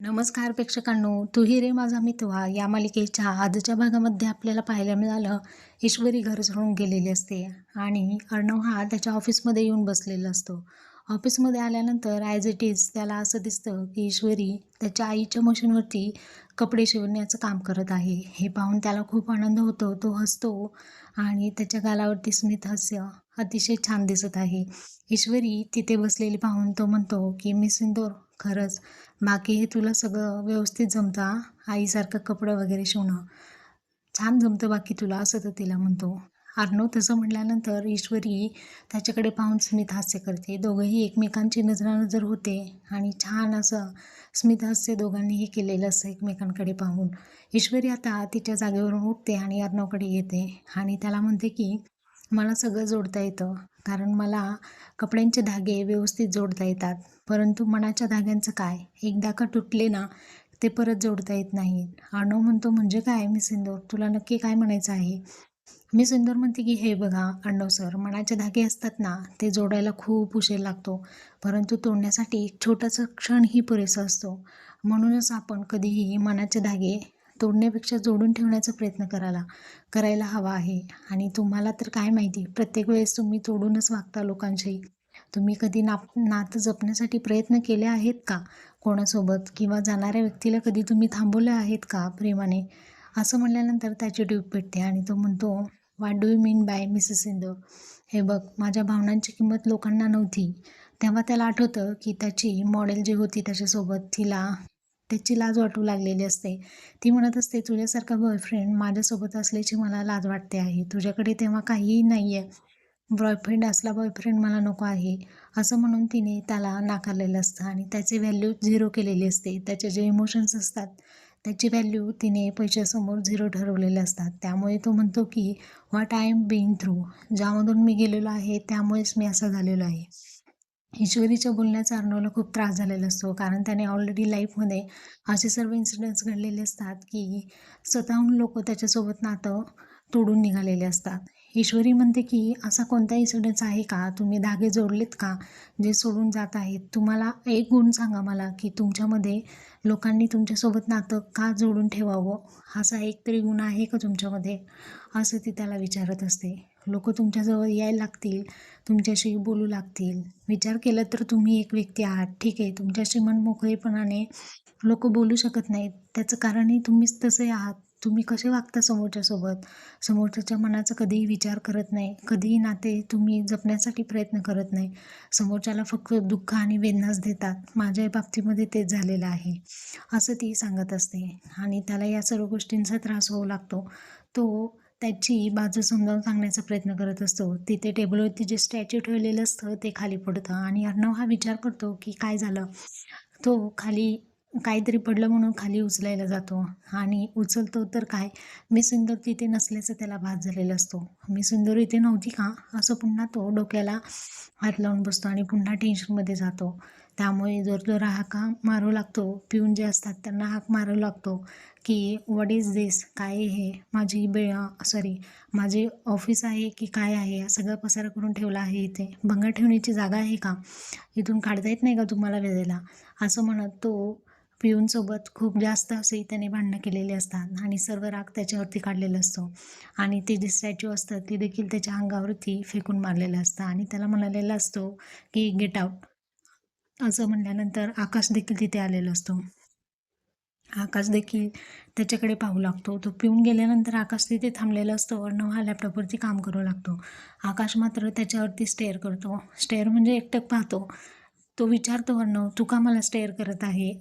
नमस्कार प्रेक्षकांनो तूही रे माझा मितवा. या मालिकेच्या आजच्या भागामध्ये आपल्याला पाहायला मिळालं ईश्वरी घर सोडून गेलेली असते आणि अर्णव हा त्याच्या ऑफिसमध्ये येऊन बसलेला असतो. ऑफिसमध्ये आल्यानंतर ॲज इट इज त्याला असं दिसतं की ईश्वरी त्याच्या आईच्या मशीनवरती कपडे शिवण्याचं काम करत आहे. हे पाहून त्याला खूप आनंद होतो. तो हसतो आणि त्याच्या गालावरती स्मित हास्य अतिशय छान दिसत आहे. ईश्वरी तिथे बसलेली पाहून तो म्हणतो की मी सिंदूर खरंच. बाकी हे तुला सगळं व्यवस्थित जमतं आईसारखं कपडं वगैरे शिवणं. छान जमतं बाकी तुला असं तर तिला म्हणतो. अर्णव तसं म्हटल्यानंतर ईश्वरी त्याच्याकडे पाहून स्मित हास्य करते. दोघंही एकमेकांची नजरानजर होते आणि छान असं स्मित हास्य दोघांनीही केलेलं असतं एकमेकांकडे पाहून. ईश्वरी आता तिच्या जागेवरून उठते आणि अर्णवकडे येते आणि त्याला म्हणते की मला सगळं जोडता येतं कारण मला कपड्यांचे धागे व्यवस्थित जोडता येतात. परंतु मनाच्या धाग्यांचं काय? एकदा का तुटले ना ते परत जोडता येत नाहीत. अर्णव म्हणतो म्हणजे काय मी सिंदूर तुला नक्की काय म्हणायचं आहे? मी सुंदर म्हणते की हे बघा अण्णव सर मनाचे धागे असतात ना ते जोडायला खूप उशीर लागतो. परंतु तोडण्यासाठी एक छोटासा क्षणही पुरेसा असतो. म्हणूनच आपण कधीही मनाचे धागे तोडण्यापेक्षा जोडून ठेवण्याचा प्रयत्न करायला करायला हवा आहे. आणि तुम्हाला तर काय माहिती प्रत्येक वेळेस तुम्ही तोडूनच वागता लोकांशी. तुम्ही कधी नाप नातं जपण्यासाठी प्रयत्न केले आहेत का? कोणासोबत किंवा जाणाऱ्या व्यक्तीला कधी तुम्ही थांबवले आहेत का प्रेमाने? असं म्हणल्यानंतर त्याची ट्यूब भेटते आणि तो म्हणतो what do you mean by Mrs Sindhu हे बघ माझ्या भावनांची किंमत लोकांना नव्हती. तेव्हा त्याला आठवतं की त्याची मॉडेल जी होती त्याच्यासोबत तिला त्याची लाज वाटू लागलेली असते. ती म्हणत असते तुझ्यासारखा बॉयफ्रेंड माझ्यासोबत असल्याची मला लाज वाटते आहे. तुझ्याकडे तेव्हा काहीही नाही आहे बॉयफ्रेंड असला बॉयफ्रेंड मला नको आहे. असं म्हणून तिने त्याला नाकारलेलं असतं आणि त्याचे व्हॅल्यू झिरो केलेली असते. त्याचे जे इमोशन्स असतात त्याची व्हॅल्यू तिने पैशासमोर झिरो ठरवलेले असतात. त्यामुळे तो म्हणतो की what I am being through ज्यामधून मी गेलेलो आहे त्यामुळेच मी असं झालेलो आहे. ईश्वरीच्या बोलण्याचा अर्णवला खूप त्रास झालेला असतो. कारण त्याने ऑलरेडी लाईफमध्ये असे सर्व इन्सिडेंट्स घडलेले असतात की स्वतःहून लोक त्याच्यासोबत नातं तोडून निघालेले असतात. ईश्वरी म्हणते की असा कोणता इन्सिडेंट्स आहे का? तुम्ही धागे जोडलेत का? जे सोडून जात आहेत. तुम्हाला एक गुण सांगा मला की तुमच्यामध्ये लोकांनी तुमच्यासोबत नातं का जोडून ठेवावं? असा एक तरी गुण आहे का तुमच्यामध्ये? असं ती त्याला विचारत असते. लोक तुमच्याजवळ यायला लागतील तुमच्याशी बोलू लागतील. विचार केला तर तुम्ही एक व्यक्ती आहात. ठीक आहे तुमच्याशी मन मोकळेपणाने लोक बोलू शकत नाहीत. त्याचं कारणही तुम्हीच तसे आहात. तुम्ही कसे वागता समोरच्यासोबत समोरच्याच्या मनाचा कधीही विचार करत नाही. कधीही नाते तुम्ही जपण्यासाठी प्रयत्न करत नाही. समोरच्याला फक्त दुःख आणि वेदनाच देतात. माझ्या बाबतीमध्ये तेच झालेलं आहे. असं ती सांगत असते. आणि त्याला या सर्व गोष्टींचा त्रास होऊ लागतो. तो त्याची बाजू समजावून सांगण्याचा प्रयत्न करत असतो. तिथे टेबलवरती जे स्टॅच्यू ठेवलेलं असतं ते खाली पडतं. आणि अर्णव हा विचार करतो की काय झालं? तो खाली काहीतरी पडलं म्हणून खाली उचलायला जातो. आणि उचलतो तर काय? मी सुंदर तिथे नसल्याचं त्याला भास झालेला असतो. मी सुंदर इथे नव्हती का? असं पुन्हा तो डोक्याला हात लावून बसतो आणि पुन्हा टेन्शनमध्ये जातो. त्यामुळे जोर जोर हाका मारू लागतो. पिऊन जे असतात त्यांना हाक मारू लागतो की वॉट इज दिस काय हे? माझी बे सॉरी माझे ऑफिस आहे की काय आहे? हा सगळं पसारा करून ठेवला आहे इथे. भंगार ठेवण्याची जागा आहे का? इथून काढता येत नाही का तुम्हाला वेळेला? असं म्हणत तो पिऊनसोबत खूप जास्त असे त्याने भांडणं केलेले असतात आणि सर्व राग त्याच्यावरती काढलेला असतो. आणि ते जे स्टॅच्यू असतं ते देखील त्याच्या अंगावरती फेकून मारलेलं असतं. आणि त्याला म्हणालेला असतो की गेट आउट असं म्हणल्यानंतर आकाश देखील तिथे आलेला असतो. आकाश देखील त्याच्याकडे पाहू लागतो. तो पिऊन गेल्यानंतर आकाश तिथे थांबलेला असतो अर्णव हा लॅपटॉपवरती काम करू लागतो. आकाश मात्र त्याच्यावरती स्टेअर करतो. स्टेअर म्हणजे एकटक पाहतो. तो विचारतो अर्णव तू का मला स्टेअर करत आहे?